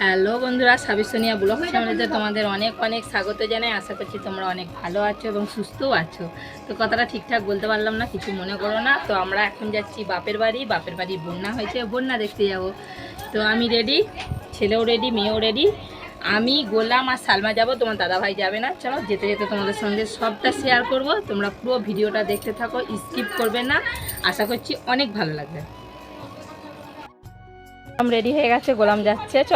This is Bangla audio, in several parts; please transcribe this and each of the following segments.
হ্যালো বন্ধুরা, সাবিসোনিয়া ব্লগ চ্যানেলে তোমাদের অনেক অনেক স্বাগত জানাই। আশা করছি তোমরা অনেক ভালো আছো এবং সুস্থও আছো। তো কথাটা ঠিকঠাক বলতে পারলাম না, কিছু মনে করো না। তো আমরা এখন যাচ্ছি বাপের বাড়ি। বাপের বাড়ি বন্যা হয়েছে, বন্যা দেখতে যাব। তো আমি রেডি ছেলেও রেডি মেয়েও রেডি আমি, গোলাম আর সালমা যাব, তোমার দাদাভাই যাবে না। চলো যেতে যেতে তোমাদের সঙ্গে সবটা শেয়ার করব। তোমরা পুরো ভিডিওটা দেখতে থাকো স্কিপ করবে না। আশা করছি অনেক ভালো লাগবে। গোলাম রেডি হয়ে গেছে, গোলাম যাচ্ছে, চ।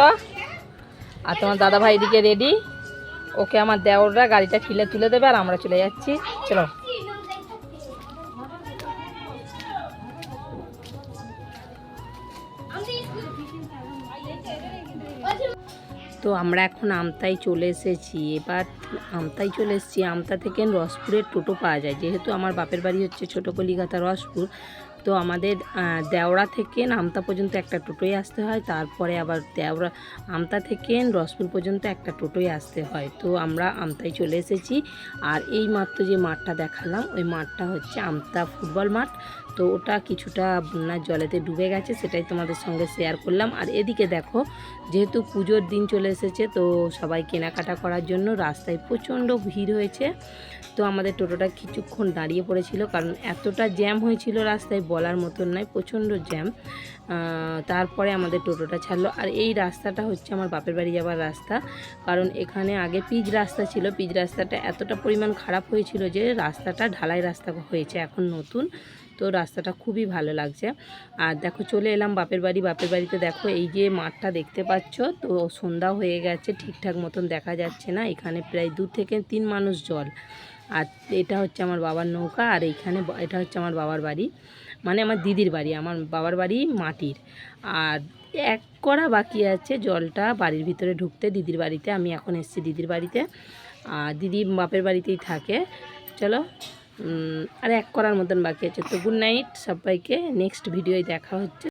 আর তোমার দাদা ভাই এদিকে রেডি ওকে আমার দেওররা গাড়িটা ঠিলে তুলে দেবে আর আমরা চলে যাচ্ছি। চলো। তো আমরা এখন আমতাই চলে এসেছি। এবার আমতাই চলে এসেছি। আমতা থেকে রসপুরের টোটো পাওয়া যায়। যেহেতু আমার বাপের বাড়ি হচ্ছে ছোটো কলিকাতা রসপুর তো আমাদের দেওড়া থেকে আমতা পর্যন্ত একটা টোটোই আসতে হয়। তারপরে আবার দেওড়া, আমতা থেকে রসপুর পর্যন্ত একটা টোটোই আসতে হয়। তো আমরা আমতায় চলে এসেছি। আর এই মাত্র যে মাঠটা দেখালাম, ওই মাঠটা হচ্ছে আমতা ফুটবল মাঠ। তো ওটা কিছুটা বন্যার জলেতে ডুবে গেছে, সেটাই তোমাদের সঙ্গে শেয়ার করলাম। আর এদিকে দেখো, যেহেতু পুজোর দিন চলে এসেছে, তো সবাই কেনাকাটা করার জন্য রাস্তায় প্রচণ্ড ভিড় হয়েছে। তো আমাদের টোটোটা কিছুক্ষণ দাঁড়িয়ে পড়েছিল, কারণ এতটা জ্যাম হয়েছিল রাস্তায় বলার মতন নয় প্রচণ্ড জ্যাম। তারপরে আমাদের টোটোটা ছাড়লো। আর এই রাস্তাটা হচ্ছে আমার বাপের বাড়ি যাওয়ার রাস্তা। কারণ এখানে আগে পিচ রাস্তা ছিল। পিচ রাস্তাটা এতটা পরিমাণ খারাপ হয়েছিল যে রাস্তাটা ঢালাই রাস্তা হয়েছে, এখন নতুন। তো রাস্তাটা খুবই ভালো লাগছে। আর দেখো, চলে এলাম বাপের বাড়ি। বাপের বাড়িতে দেখো, এই যে মাঠটা দেখতে পাচ্ছ? তো সন্ধ্যা হয়ে গেছে, ঠিকঠাক মতন দেখা যাচ্ছে না। এখানে প্রায় দু থেকে তিন মানুষ জল। আর এটা হচ্ছে আমার বাবার নৌকা, আর এইখানে এটা হচ্ছে আমার বাবার বাড়ি। মানে আমার দিদির বাড়ি, আমার বাবার বাড়ি মাটির। আর এক করা বাকি আছে, জলটা বাড়ির ভিতরে ঢুকতে দিদির বাড়িতে, আমি এখন এসেছি দিদির বাড়িতে। আর দিদি বাপের বাড়িতেই থাকে। চলো আর এক করার মতন বাকি আছে। তো গুড নাইট সবাইকে নেক্সট ভিডিওয় দেখা হচ্ছে।